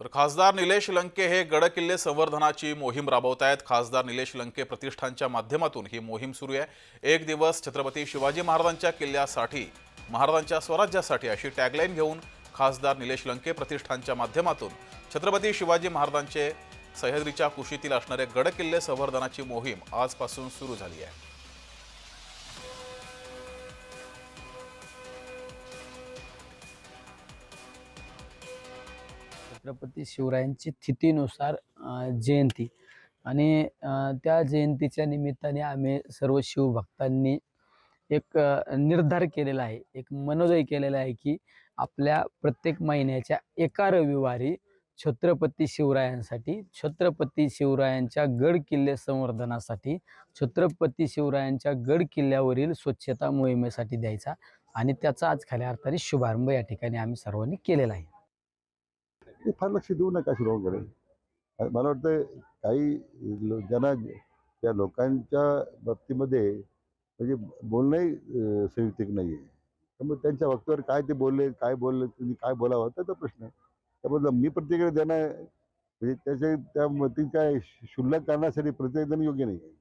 तर खासदार निलेश लंके हे गडकिल्ले संवर्धनाची मोहीम राबवत आहेत. खासदार निलेश लंके प्रतिष्ठानच्या माध्यमातून ही मोहीम सुरू आहे. एक दिवस छत्रपती शिवाजी महाराजांच्या किल्ल्यासाठी महाराजांच्या स्वराज्यासाठी अशी टॅगलाईन घेऊन खासदार निलेश लंके प्रतिष्ठानच्या माध्यमातून छत्रपती शिवाजी महाराजांचे सह्याद्रीच्या कुशीतील असणारे गडकिल्ले संवर्धनाची मोहीम आजपासून सुरू झाली आहे. छत्रपती शिवरायांची तिथीनुसार जयंती. आणि त्या जयंतीच्या निमित्ताने आम्ही सर्व शिवभक्तांनी एक निर्धार केलेला आहे एक मनोदय केलेला आहे की आपल्या प्रत्येक महिन्याच्या एका रविवारी छत्रपती शिवरायांसाठी छत्रपती शिवरायांच्या गड किल्ले संवर्धनासाठी छत्रपती शिवरायांच्या गड किल्ल्यावरील स्वच्छता मोहिमेसाठी द्यायचा. आणि त्याचा आज खऱ्या अर्थाने शुभारंभ या ठिकाणी आम्ही सर्वांनी केलेला आहे. ते फार लक्ष देऊ नका शिरोकडे मला वाटतं काही ज्यांना त्या लोकांच्या बाबतीमध्ये म्हणजे बोलणंही संयुक्तिक नाही आहे त्यामुळे त्यांच्या वक्तावर काय ते बोलले काय बोलले त्यांनी काय बोलावं त्याचा प्रश्न आहे त्याबद्दल मी प्रतिक्रिया देणं म्हणजे त्याच्या त्या मती काय शुल्लक करण्यासाठी प्रतिक्रिया देणं योग्य नाही आहे